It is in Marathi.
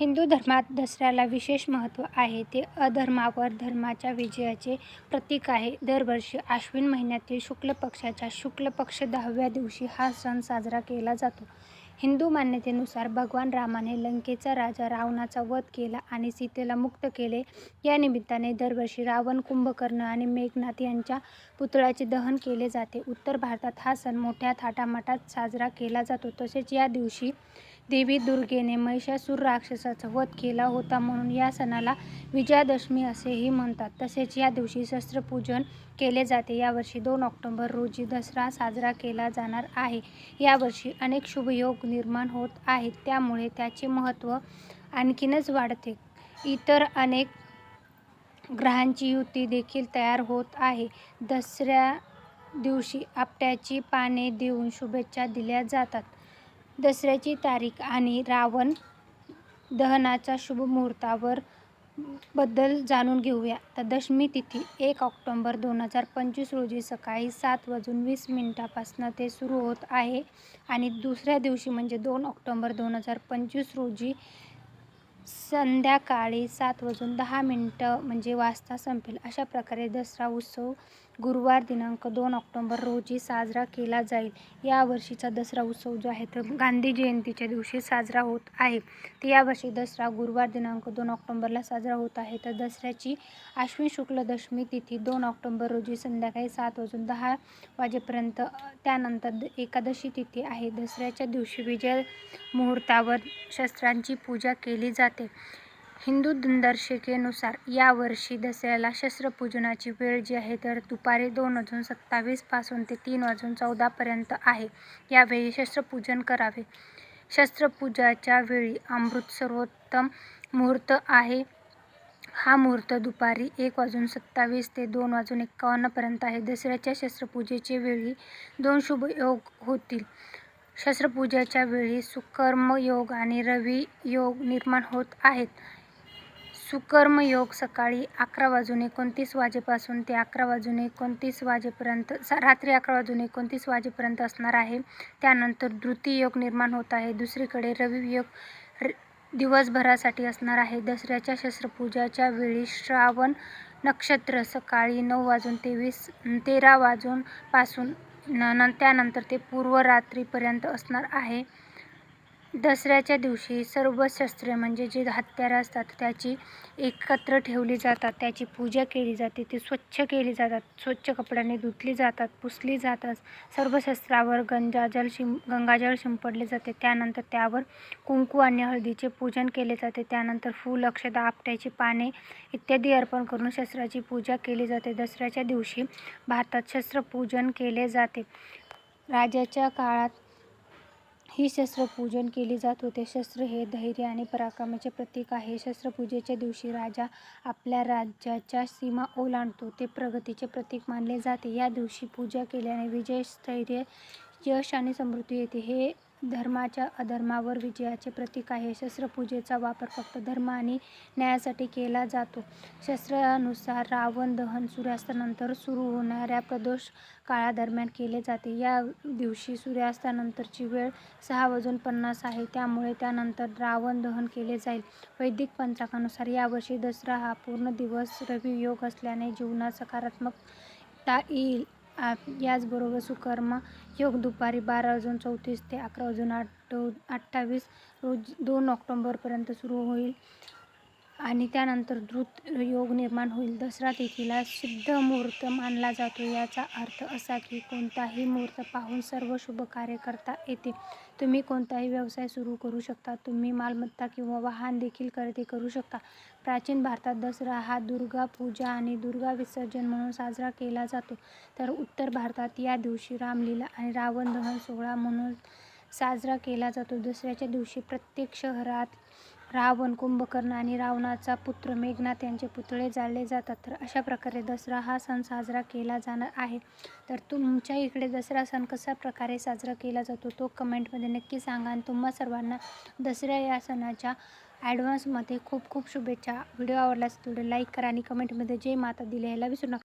हिंदू धर्मात दसऱ्याला विशेष महत्त्व आहे. ते अधर्मावर धर्माच्या विजयाचे प्रतीक आहे. दरवर्षी आश्विन महिन्यातील शुक्ल पक्षाच्या शुक्ल पक्ष दहाव्या दिवशी हा सण साजरा केला जातो. हिंदू मान्यतेनुसार भगवान रामाने लंकेचा राजा रावणाचा वध केला आणि सीतेला मुक्त केले. या निमित्ताने दरवर्षी रावण, कुंभकर्ण आणि मेघनाथ यांच्या पुतळ्याचे दहन केले जाते. उत्तर भारतात हा सण मोठ्या थाटामाटात साजरा केला जातो. तसेच या दिवशी देवी दुर्गेने महिषासूर राक्षसाचा वध केला होता म्हणून या सणाला विजयादशमी असेही म्हणतात. तसेच या दिवशी शस्त्रपूजन केले जाते. यावर्षी दोन ऑक्टोंबर रोजी दसरा साजरा केला जाणार आहे. यावर्षी अनेक शुभयोग निर्माण होत आहेत. त्यामुळे त्याचे महत्त्व आणखीनच वाढते. इतर अनेक ग्रहांची युती देखील तयार होत आहे. दसऱ्या दिवशी आपट्याची पाने देऊन शुभेच्छा दिल्या जातात. दसऱ्याची तारीख आणि रावण दहनाच्या शुभ मुहूर्तावर बद्दल जाणून घेऊया. तर दशमी तिथी एक ऑक्टोंबर दोन हजार पंचवीस रोजी सकाळी सात वाजून वीस मिनिटांपासून ते सुरू होत आहे आणि दुसऱ्या दिवशी म्हणजे दोन ऑक्टोंबर दोन हजार पंचवीस रोजी संध्याकाळी सात वाजून दहा मिनटं म्हणजे वाजता संपेल. अशा प्रकारे दसरा उत्सव गुरुवार दिनांक दोन ऑक्टोंबर रोजी साजरा केला जाईल. यावर्षीचा दसरा उत्सव जो आहे तो गांधी जयंतीच्या दिवशी साजरा होत आहे. तर यावर्षी दसरा गुरुवार दिनांक दोन ऑक्टोंबरला साजरा होत आहे. तर दसऱ्याची आश्विन शुक्ल दशमी तिथी दोन ऑक्टोंबर रोजी संध्याकाळी सात वाजून दहा वाजेपर्यंत त्यानंतर एकादशी तिथी आहे. दसऱ्याच्या दिवशी विजय मुहूर्तावर शस्त्रांची पूजा केली जाते. हिंदू दिनदर्शिकेनुसार यावर्षी दसऱ्याला शस्त्रपूजनाची वेळ जी आहे तर दुपारी दोन वाजून सत्तावीसपासून ते तीन वाजून चौदापर्यंत आहे. यावेळी शस्त्रपूजन करावे. शस्त्रपूजाच्या वेळी अमृत सर्वोत्तम मुहूर्त आहे. हा मुहूर्त दुपारी एक वाजून सत्तावीस ते दोन वाजून एक्कावन्नपर्यंत आहे. दसऱ्याच्या शस्त्रपूजेचे वेळी दोन शुभ योग होतील. शस्त्रपूजेच्या वेळी सुकर्म योग आणि रवी योग निर्माण होत आहेत. सुकर्म योग सकाळी अकरा वाजून एकोणतीस वाजेपासून ते अकरा वाजून एकोणतीस वाजेपर्यंत रात्री अकरा वाजून एकोणतीस वाजेपर्यंत असणार आहे. त्यानंतर द्युती योग निर्माण होत आहे. दुसरीकडे रवी योग दिवसभरासाठी असणार आहे. दसऱ्याच्या शस्त्रपूजेच्या वेळी श्रावण नक्षत्र सकाळी नऊ वाजून तेवीस तेरा वाजून पासून न त्यानंतर ते पूर्व रात्रीपर्यंत असणार आहे. दसऱ्याच्या दिवशी सर्व शस्त्रे म्हणजे जे हत्यारं असतात त्याची एकत्र ठेवली जातात. त्याची पूजा केली जाते. ती स्वच्छ केली जातात. स्वच्छ कपड्याने धुतली जातात, पुसली जातात. सर्व शस्त्रावर गंजाजल शिं गंगाजल शिंपडले जाते. त्यानंतर त्यावर कुंकू आणि हळदीचे पूजन केले जाते. त्यानंतर फूल, अक्षता, आपट्याची पाने इत्यादी अर्पण करून शस्त्राची पूजा केली जाते. दसऱ्याच्या दिवशी भारतात शस्त्रपूजन केले जाते. राजाच्या काळात ही शस्त्रपूजन केली जात होते. शस्त्र हे धैर्य आणि पराक्रमाचे प्रतीक आहे. शस्त्रपूजेच्या दिवशी राजा आपल्या राज्याच्या सीमा ओलांडतो. ते प्रगतीचे प्रतीक मानले जाते. या दिवशी पूजा केल्याने विजय, स्थैर्य, यश आणि समृद्धी येते. हे धर्माच्या अधर्मावर विजयाचे प्रतीक आहे. शस्त्रपूजेचा वापर फक्त धर्म आणि न्यायासाठी केला जातो. शस्त्रानुसार रावण दहन सूर्यास्तानंतर सुरू होणाऱ्या प्रदोष काळादरम्यान केले जाते. या दिवशी सूर्यास्तानंतरची वेळ सहा वाजून पन्नास आहे. त्यामुळे त्यानंतर रावण दहन केले जाईल. वैदिक पंचांगानुसार यावर्षी दसरा हा पूर्ण दिवस रवी योग असल्याने जीवनात सकारात्मकता येईल. याचबरोबर सुकर्मा योग दुपारी बारा वाजून चौतीस ते अकरा वाजून अठ्ठावीस रोज दोन ऑक्टोंबरपर्यंत सुरू होईल. आणि त्यानंतर द्रुत योग निर्माण होईल. दसरा तिथीला सिद्ध मुहूर्त मानला जातो. याचा अर्थ असा की कोणताही मुहूर्त पाहून सर्व शुभ कार्य करता येते. तुम्ही कोणताही व्यवसाय सुरू करू शकता. तुम्ही मालमत्ता किंवा वाहन देखील खरेदी करू शकता. प्राचीन भारतात दसरा हा दुर्गा पूजा आणि दुर्गा विसर्जन म्हणून साजरा केला जातो. तर उत्तर भारतात या दिवशी रामलीला आणि रावण दहन सोहळा म्हणून साजरा केला जातो. दसऱ्याच्या दिवशी प्रत्येक शहरात रावण, कुंभकर्ण आणि रावणाचा पुत्र मेघनाथ यांचे पुतळे जाळले जातात. तर अशा प्रकारे दसरा हा सण साजरा केला जाणार आहे. तर तुमच्या इकडे दसरा सण कशा प्रकारे साजरा केला जातो तो कमेंटमध्ये नक्की सांगा आणि तुम्हा सर्वांना दसऱ्या या सणाच्या ॲडव्हान्समध्ये खूप खूप शुभेच्छा. व्हिडिओ आवडल्यास व्हिडिओ लाईक करा आणि कमेंटमध्ये जय माता दी ह्याला विसरू नका.